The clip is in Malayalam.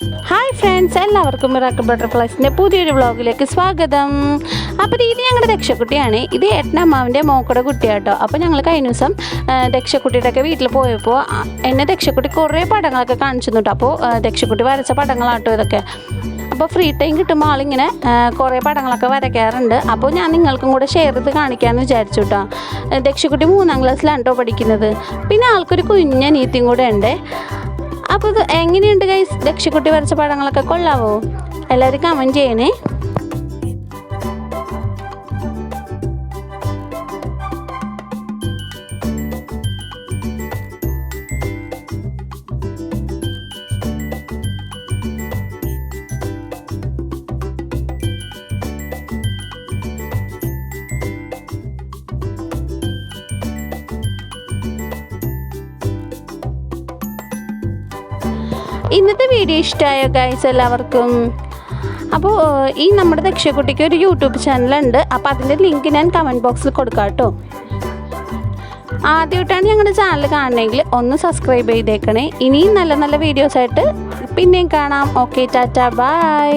ഹായ് ഫ്രണ്ട്സ് എല്ലാവർക്കും മിറാക്കിൾ ബട്ടർഫ്ലൈസിന്റെ പുതിയൊരു വ്ളോഗിലേക്ക് സ്വാഗതം. അപ്പോൾ ഇത് ഞങ്ങളുടെ ദക്ഷക്കുട്ടിയാണ് ഇത് എട്ടനമ്മാവിന്റെ മോക്കടെ കുട്ടിയാട്ടോ. അപ്പോൾ ഞങ്ങൾ കഴിഞ്ഞ ദിവസം രക്ഷക്കുട്ടിയുടെയൊക്കെ വീട്ടിൽ പോയപ്പോൾ എന്നെ ദക്ഷക്കുട്ടി കുറേ പടങ്ങളൊക്കെ കാണിച്ചു തന്നിട്ടു. അപ്പോൾ രക്ഷക്കുട്ടി വരച്ച പടങ്ങളാട്ടോ ഇതൊക്കെ. അപ്പോൾ ഫ്രീ ടൈം കിട്ടുമ്പോൾ ആളിങ്ങനെ കുറേ പടങ്ങളൊക്കെ വരയ്ക്കാറുണ്ട്. അപ്പോൾ ഞാൻ നിങ്ങൾക്കും കൂടെ ഷെയർ ചെയ്ത് കാണിക്കാമെന്ന് വിചാരിച്ചു കേട്ടോ. ദക്ഷക്കുട്ടി മൂന്നാം ക്ലാസ്സിലാണ് കേട്ടോ പഠിക്കുന്നത്? പിന്നെ ആൾക്കൊരു കുഞ്ഞനീത്തിയും കൂടെ ഉണ്ട്. അപ്പോൾ ഇത് എങ്ങനെയുണ്ട് ഗൈസ് ദക്ഷക്കുട്ടി വരച്ച പടങ്ങളൊക്കെ കൊള്ളാവോ? എല്ലാവരും കമന്റ് ചെയ്യണേ. ഇന്നത്തെ വീഡിയോ ഇഷ്ടമായോ ഗൈസ് എല്ലാവർക്കും? അപ്പോൾ ഈ നമ്മുടെ ദക്ഷക്കുട്ടിക്ക് ഒരു യൂട്യൂബ് ചാനലുണ്ട്. അപ്പോൾ അതിന്റെ ലിങ്ക് ഞാൻ കമന്റ് ബോക്സിൽ കൊടുക്കാം കേട്ടോ. ആദ്യമായിട്ടാണ് ഞങ്ങളുടെ ചാനൽ കാണണമെങ്കിൽ ഒന്ന് സബ്സ്ക്രൈബ് ചെയ്തേക്കണേ. ഇനിയും നല്ല നല്ല വീഡിയോസായിട്ട് പിന്നെയും കാണാം. Okay Tata by